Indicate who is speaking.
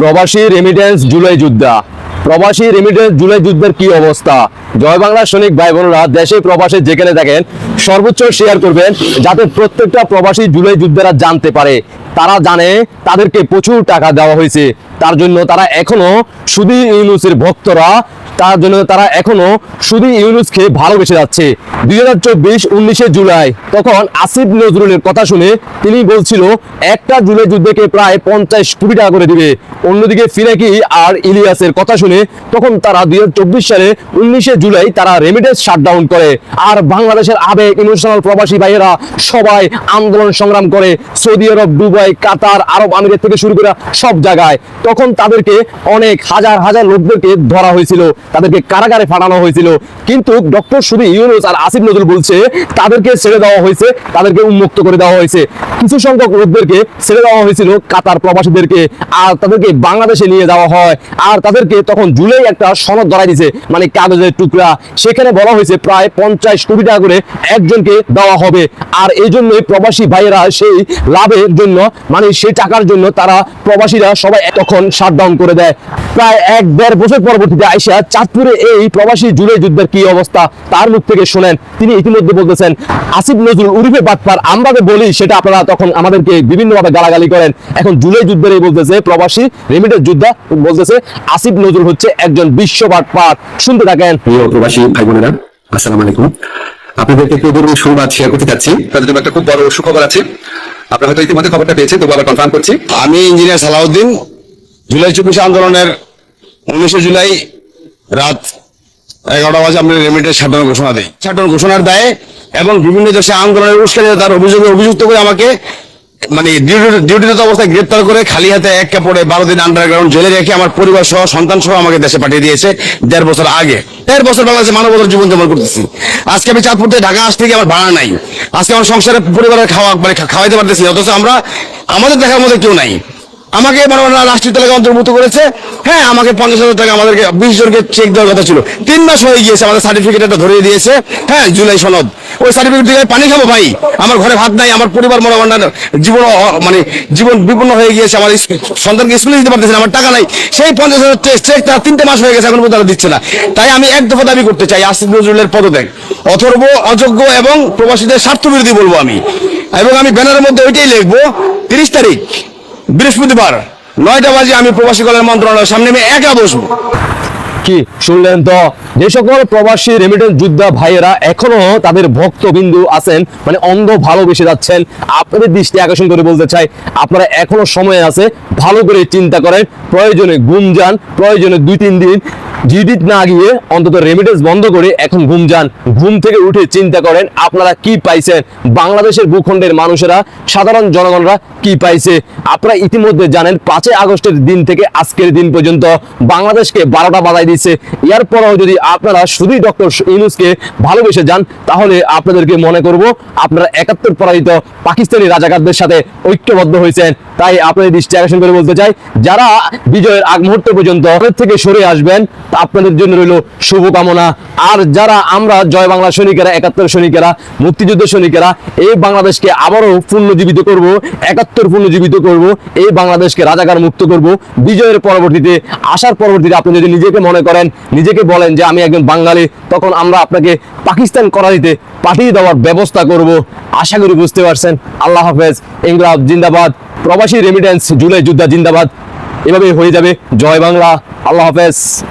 Speaker 1: প্রবাসী রেমিডেন্স জুলাই যুদ্ধা। প্রবাসী রেমিডেন্স জুলাই যুদ্ধের কি অবস্থা? জয় বাংলা সৈনিক ভাই বোনরা দেশে প্রবাসে যেখানে দেখেন সর্বোচ্চ শেয়ার করবেন যাতে প্রত্যেকটা প্রবাসী জুলাই যুদ্ধেরা জানতে পারে। তারা জানে তাদেরকে প্রচুর টাকা দেওয়া হয়েছে। তার জন্য তারা এখনও সুদী ইউনুসের ভক্তরা, তার জন্য তারা এখনও শুধু ইউনুসকে ভালোবেসে যাচ্ছে। দুই হাজার চব্বিশ উনিশে জুলাই, তখন আসিফ নজরুলের কথা শুনে তিনি বলছিল, একটা জুলাই যুদ্ধকে প্রায় পঞ্চাশ কোটি টাকা করে দিবে। অন্যদিকে ফিরাকি আর ইলিয়াসের কথা শুনে তখন তারা দুই হাজার চব্বিশ সালে উনিশে জুলাই তারা রেমিটেন্স শাটডাউন করে। আর বাংলাদেশের আবেগ ইমোশনাল প্রবাসী ভাইয়েরা সবাই আন্দোলন সংগ্রাম করে। সৌদি আরব, দুবাই, কাতার, আরব আমিরাত থেকে শুরু করে সব জায়গায়। তখন তাদেরকে অনেক হাজার হাজার লোকদেরকে ধরা হয়েছিল, তাদেরকে কারাগারে ফাটানো হয়েছিল। কিন্তু ডক্টর শুধু ইউনুস আর আসিফ নজরুল বলছে, তাদেরকে ছেড়ে দেওয়া হয়েছে, তাদেরকে উন্মুক্ত করে দেওয়া হয়েছে। কিছু সংখ্যক লোকদেরকে ছেড়ে দেওয়া হয়েছিল কাতার প্রবাসীদেরকে, আর তাদেরকে বাংলাদেশে নিয়ে যাওয়া হয়। আর তাদেরকে তখন জুলাই একটা সনদ ধরাই দিছে মানে কাগজের টুকরা। সেখানে বলা হয়েছে, প্রায় পঞ্চাশ কোটি টাকা করে একজনকে দেওয়া হবে। আর এই জন্যই প্রবাসী ভাইয়েরা সেই লাভের জন্য মানে সেই টাকার জন্য তারা প্রবাসীরা সবাই তখন শাটডাউন করে দেয়। প্রায় এক দেড় বছর পরবর্তীতে আইসা চাঁদপুরে এই প্রবাসী জুলাই যুদ্ধের কি অবস্থা তার মুখ থেকে শোনেন। তিনি ইতিমধ্যে বলতেছেন আসিফ নজরুল উরিফে বাটপার আমরা যে বলি সেটা আপনারা তখন আমাদেরকে বিভিন্নভাবে গালাগালি করেন। এখন জুলাই যুদ্ধের এই বলতেছে প্রবাসী রেমিটের যোদ্ধা বলতেছে আসিফ নজরুল হচ্ছে একজন বিশ্ব বাটপার শুনতে থাকেন।
Speaker 2: প্রিয় প্রবাসী ভাই বোনেরা আসসালামু আলাইকুম। আপনাদেরকে একটু ধরুন সংবাদ শেয়ার করতে চাচ্ছি। তাদের জন্য একটা খুব বড় সুখবর আছে। আপনারা হয়তো ইতিমধ্যে খবরটা পেয়েছেন তবু আবার কনফার্ম করছি।
Speaker 3: আমি ইঞ্জিনিয়ার সালাউদ্দিন জুলাই চব্বিশ আন্দোলনের উনিশে জুলাই রাত এগারোটা বাজে আমরা রেমিটেন্স ছাড়ানোর ঘোষণা দেয় ছাড়ানোর ঘোষণার দায়ে এবং বিভিন্ন দেশে আন্দোলনের উস্কানি তার অভিযোগে অভিযুক্ত করে আমাকে মানে ডিউটি- ডিউটিরত অবস্থায় গ্রেপ্তার করে খালি হাতে এক কাপড়ে বারো দিন আন্ডারগ্রাউন্ড জেলে রেখে আমার পরিবার সহ সন্তান সহ আমাকে দেশে পাঠিয়ে দিয়েছে দেড় বছর আগে। দেড় বছর বাংলাদেশে মানবতার জীবন যাপন করতেছি। আজকে আমি চাঁদপুর থেকে ঢাকা আসতে গিয়ে আমার ভাড়া নাই। আজকে আমার সংসারে পরিবারের খাওয়া মানে খাওয়াইতে পারতেছি অথচ আমরা, আমাদের দেখার মধ্যে কেউ নাই। আমাকে মনে হয় না রাষ্ট্রীয় তালিকা অন্তর্ভুক্ত করেছে। হ্যাঁ আমাকে পঞ্চাশ হাজার টাকা আমাদেরকে বিশ জনকে চেক দেওয়ার কথা ছিল। তিন মাস হয়ে গিয়েছে, আমাদের সার্টিফিকেট একটা ধরিয়ে দিয়েছে। হ্যাঁ জুলাই সনদ। ওই সার্টিফিকেট দিয়ে পানি খাব ভাই। আমার ঘরে ভাত নাই, আমার পরিবার মনে হয় না জীবন মানে জীবন বিপন্ন হয়ে গিয়েছে, আমার সন্তানকে স্কুলে দিতে পারতেছে আমার টাকা নাই। সেই পঞ্চাশ হাজার চেক তার তিনটে মাস হয়ে গেছে, এখন পর্যন্ত দিচ্ছে না। তাই আমি এক দফা দাবি করতে চাই, আসিফ নজরুলের পদত্যাগ। অথর্ব, অযোগ্য এবং প্রবাসীদের স্বার্থ বিরোধী বলব আমি। এবং আমি ব্যানারের মধ্যে ওইটাই লিখব, তিরিশ তারিখ। বৃহস্পতিবার নয়টা বাজে আমি প্রবাসী কল্যাণ মন্ত্রণালয়ের সামনে আমি একা বসবো।
Speaker 1: কি শুনলেন তো? যে সকল প্রবাসী রেমিটেন্স যোদ্ধা ভাইয়েরা এখনও তাদের ভক্তবিন্দু আছেন মানে অন্ধ ভালোবেসে যাচ্ছেন, আপনাদের দৃষ্টি আকর্ষণ করে বলতে চাই, আপনারা এখনও সময় আছে, ভালো করে চিন্তা করেন, প্রয়োজনে ঘুম যান, প্রয়োজনে দুই তিন দিন জিডিট না গিয়ে অন্তত রেমিটেন্স বন্ধ করে এখন ঘুম যান। ঘুম থেকে উঠে চিন্তা করেন, আপনারা কি পাইছেন? বাংলাদেশের ভূখণ্ডের মানুষেরা, সাধারণ জনগণরা কি পাইছে? আপনারা ইতিমধ্যে জানেন, পাঁচই আগস্টের দিন থেকে আজকের দিন পর্যন্ত বাংলাদেশকে বারোটা বাজাই দিচ্ছে এরপরেও যদি আপনারা শুধুই ডক্টর ইউনুসকে ভালোবেসে যান, তাহলে আপনাদেরকে মনে করব আপনারা একাত্তর পরাজিত পাকিস্তানি রাজাকারদের সাথে ঐক্যবদ্ধ হয়েছেন। তাই আপনাদের দৃষ্টি আকর্ষণ করে বলতে চাই, যারা বিজয়ের আগ মুহূর্ত পর্যন্ত থেকে সরে আসবেন তা আপনাদের জন্য রইল শুভকামনা। আর যারা আমরা জয় বাংলা সৈনিকেরা, একাত্তর সৈনিকেরা, মুক্তিযুদ্ধ সৈনিকেরা, এই বাংলাদেশকে আবারও পুনর্জীবিত করব, একাত্তর পুনর্জীবিত করব, এই বাংলাদেশকে রাজাকার মুক্ত করব। বিজয়ের পরবর্তীতে, আসার পরবর্তীতে আপনি যদি নিজেকে মনে করেন, নিজেকে বলেন যে আমি একজন বাঙালি, তখন আমরা আপনাকে পাকিস্তান করারিতে পাঠিয়ে দেওয়ার ব্যবস্থা করব। আশা করি বুঝতে পারছেন। আল্লাহ হাফেজ ইংলাব জিন্দাবাদ, প্রবাসী রেমিটেন্স জুলাই যুদ্ধা জিন্দাবাদ। এভাবেই হয়ে যাবে। জয় বাংলা। আল্লাহ হাফেজ।